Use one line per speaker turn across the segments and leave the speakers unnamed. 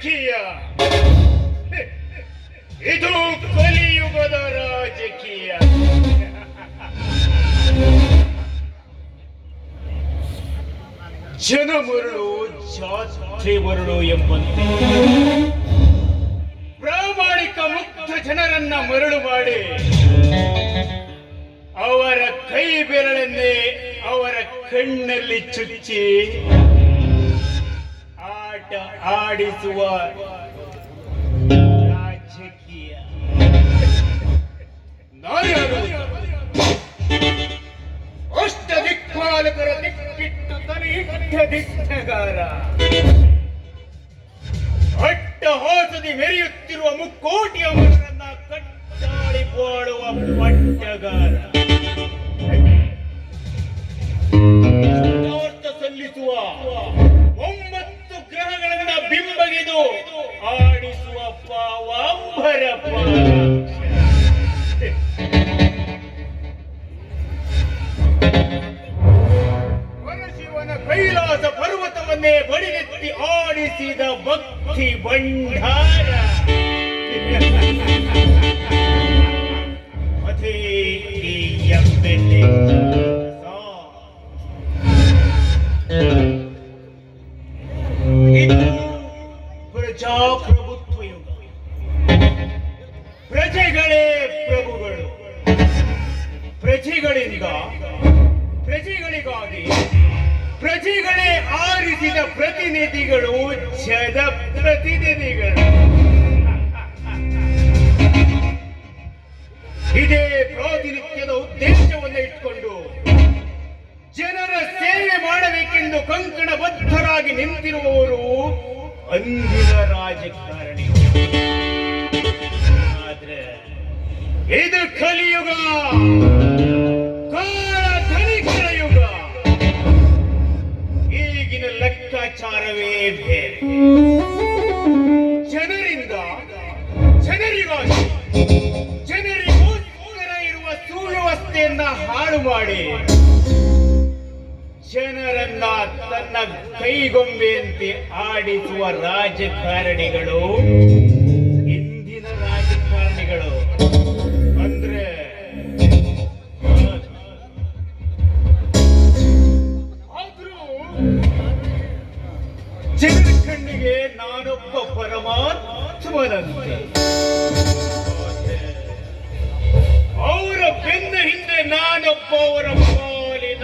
ರಾಜಕೀಯ. ಇದು ಕಲಿಯುಗದ ರಾಜಕೀಯ. ಜನ ಮರಳು ಜಾತ್ರೆ ಮರಳು ಎಂಬಂತೆ. ಪ್ರಾಮಾಣಿಕ ಮುಕ್ತ ಜನರನ್ನ ಮರಳು ಮಾಡಿ. ಅವರ ಕೈ ಬೆರಳನ್ನೇ ಅವರ ಕಣ್ಣಲ್ಲಿ ಚುಚ್ಚಿ. ಆಟ ಆಡಿಸುವ ರಾಜಕೀಯ. ಅಷ್ಟ ದಿಕ್ಪಾಲಕರ ದಿಕ್ಕಿಟ್ಟು ತನಿಟ್ಟ ದಿಟ್ಟಗಾರ. ಅಟ್ಟ ಹೋಸದಿ ಮೆರೆಯುತ್ತಿರುವ ಮುಕ್ಕೋಟಿ ಅಮರರನ್ನ ಕಟ್ಟಾಡಿ ಬಾಳುವ ಪಟ್ಟಗಾರ. ಸಲ್ಲಿಸುವ ಪಾವಾಂಬರ ಪರಶಿವನ ಕೈಲಾಸ ಪರ್ವತವನ್ನೇ ಬಡಿದೆತ್ತಿ ಆಡಿಸಿದ ಭಕ್ತಿ ಭಂಡಾರ. ಅದೇ ಈ ಪ್ರಜೆಗಳಿಂದ, ಪ್ರಜೆಗಳಿಗಾಗಿ, ಪ್ರಜೆಗಳೇ ಆರಿಸಿದ ಪ್ರತಿನಿಧಿಗಳು ಜನ ಪ್ರತಿನಿಧಿಗಳು. ಇದೇ ಪ್ರಾತಿನಿಧ್ಯದ ಉದ್ದೇಶವನ್ನು ಇಟ್ಕೊಂಡು ಜನರ ಸೇವೆ ಮಾಡಬೇಕೆಂದು ಕಂಕಣಬದ್ಧರಾಗಿ ನಿಂತಿರುವವರು ಅಂದಿನ ರಾಜಕಾರಣಿ ಆದ್ರೆ ಇದು ಕಲಿಯುಗ ಬೇರೆ ಜನರಿಂದ ಜನರಿಗಾಗಿ ಜನರಿಗೋಸ್ಕರ ಇರುವ ಸುವ್ಯವಸ್ಥೆಯನ್ನ ಹಾಳು ಮಾಡಿ ಜನರನ್ನ ತನ್ನ ಕೈಗೊಂಬೆಯಂತೆ ಆಡಿಸುವ ರಾಜಕಾರಣಿಗಳು ನಾನೊಬ್ಬ ಪರಮಾತ್ಮನಂತೆ ಅವರ ಬೆನ್ನ ಹಿಂದೆ ನಾನೊಬ್ಬ ಅವರ ಪಾಲಿನ.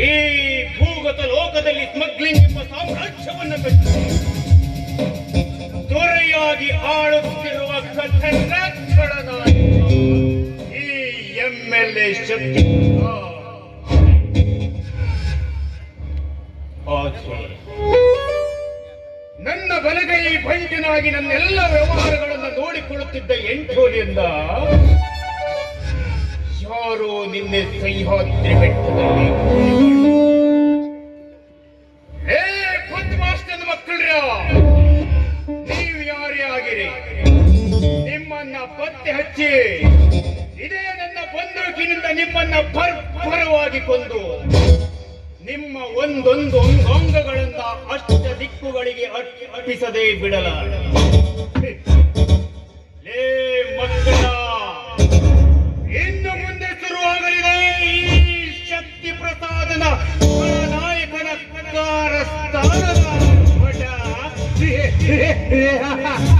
ಈ ಭೂಗತ ಲೋಕದಲ್ಲಿ ಸ್ಮಗ್ಲಿಂಗ್ ಎಂಬ ಸಾಮ್ರಾಜ್ಯವನ್ನು ಕಟ್ಟಿ ದೊರೆಯಾಗಿ ಆಳುತ್ತಿರುವ ನಾಯಕ ಈ ಎಂ ಎಲ್ ಎ ಶಕ್ತಿ ನನ್ನ ಬಲಗೈ ಬಂಟಿನಾಗಿ ನನ್ನೆಲ್ಲ ವ್ಯವಹಾರಗಳನ್ನು ನೋಡಿಕೊಳ್ಳುತ್ತಿದ್ದ ಎಂಟೋಲಿಯಿಂದ ಯಾರೋ ನಿನ್ನೆ ಸಹ್ಯಾದ್ರಿ ಬೆಟ್ಟದಲ್ಲಿ ಆಗಿರಿ, ನಿಮ್ಮನ್ನ ಪತ್ತೆ ಹಚ್ಚಿ, ಇದೇ ನನ್ನ ಬಂದೂಕಿನಿಂದ ನಿಮ್ಮನ್ನ ಪರ್ಪರವಾಗಿ ಕೊಂದು ನಿಮ್ಮ ಒಂದೊಂದು ಅಂಗಾಂಗಗಳಿಂದ ಅಷ್ಟ ದಿಕ್ಕುಗಳಿಗೆ ಅಟ್ಟಿಸದೆ ಬಿಡಲಾರ ಲೇ ಇನ್ನು ಮುಂದೆ ಶುರುವಾಗಲಿದೆ ಈ ಶಕ್ತಿ ಪ್ರಸಾದನ ನಾಯಕನ ಕಾರಸ್ಥಾನದ ಮಠ.